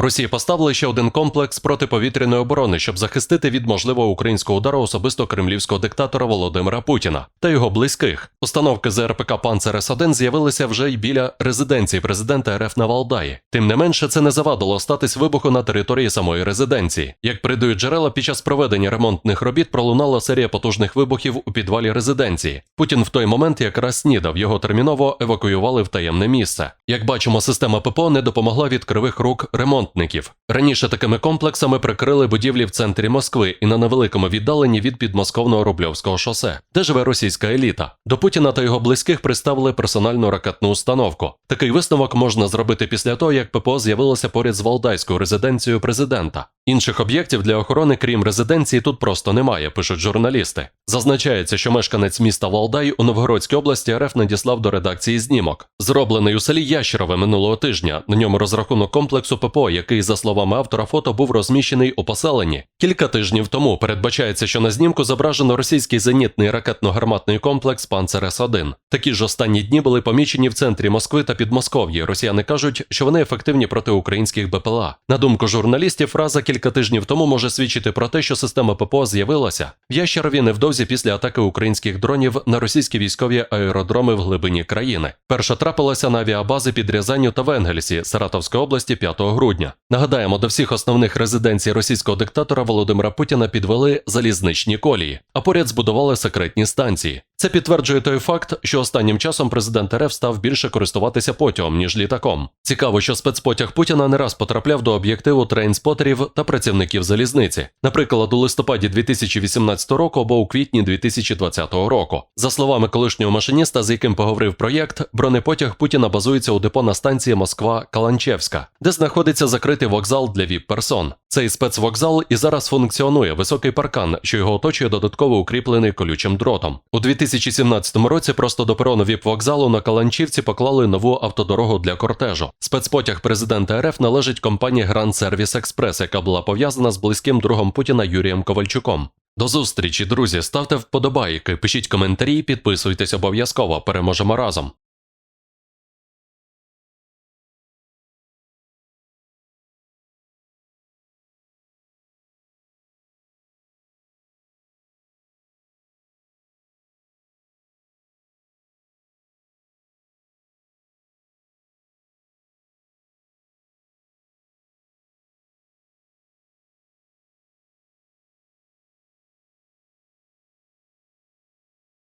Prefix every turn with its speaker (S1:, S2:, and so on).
S1: Росії поставили ще один комплекс протиповітряної оборони, щоб захистити від можливого українського удару особисто кремлівського диктатора Володимира Путіна та його близьких. Установки ЗРПК Панцер С1 з'явилися вже й біля резиденції президента РФ на Валдаї. Тим не менше, це не завадило статись вибуху на території самої резиденції. Як передають джерела, під час проведення ремонтних робіт пролунала серія потужних вибухів у підвалі резиденції. Путін в той момент якраз снідав, його терміново евакуювали в таємне місце. Як бачимо, система ППО не допомогла від кривих рук ремонтників. Раніше такими комплексами прикрили будівлі в центрі Москви і на невеликому віддаленні від підмосковного Рубльовського шосе, де живе російська еліта. До Путіна та його близьких приставили персональну ракетну установку. Такий висновок можна зробити після того, як ППО з'явилося поряд з Валдайською резиденцією президента. Інших об'єктів для охорони, крім резиденції, тут просто немає, пишуть журналісти. Зазначається, що мешканець міста Валдай у Новгородській області РФ надіслав до редакції знімок, зроблений у селі Ящерове минулого тижня. На ньому розрахунок комплексу ППО, який, за словами автора фото, був розміщений у поселенні. Кілька тижнів тому передбачається, що на знімку зображено російський зенітний ракетно-гарматний комплекс Панцер С-1. Такі ж останні дні були помічені в центрі Москви та Підмосков'ї. Росіяни кажуть, що вони ефективні проти українських БПЛА. На думку журналістів, фраза кілька тижнів тому може свідчити про те, що система ППО з'явилася в Ящерові невдовзі після атаки українських дронів на російські військові аеродроми в глибині країни. Перша трапилася на авіабази під Рязанню та Венгельсі Саратовської області 5 грудня. Нагадаємо, до всіх основних резиденцій російського диктатора Володимира Путіна підвели залізничні колії, а поряд збудували секретні станції. Це підтверджує той факт, що останнім часом президент РФ став більше користуватися потягом, ніж літаком. Цікаво, що спецпотяг Путіна не раз потрапляв до об'єктиву трейнспотерів та працівників залізниці, наприклад, у листопаді 2018 року або у квітні 2020 року. За словами колишнього машиніста, з яким поговорив проєкт, бронепотяг Путіна базується у депо на станції Москва Каланчевська, де знаходиться закритий вокзал для віп-персон. Цей спецвокзал і зараз функціонує високий паркан, що його оточує додатково укріплений колючим дротом. У 2017 році просто до перону віп-вокзалу на Каланчівці поклали нову автодорогу для кортежу. Спецпотяг президента РФ належить компанії Grand Service Express, яка була пов'язана з близьким другом Путіна Юрієм Ковальчуком. До зустрічі, друзі. Ставте вподобайки, пишіть коментарі, підписуйтесь обов'язково. Переможемо разом.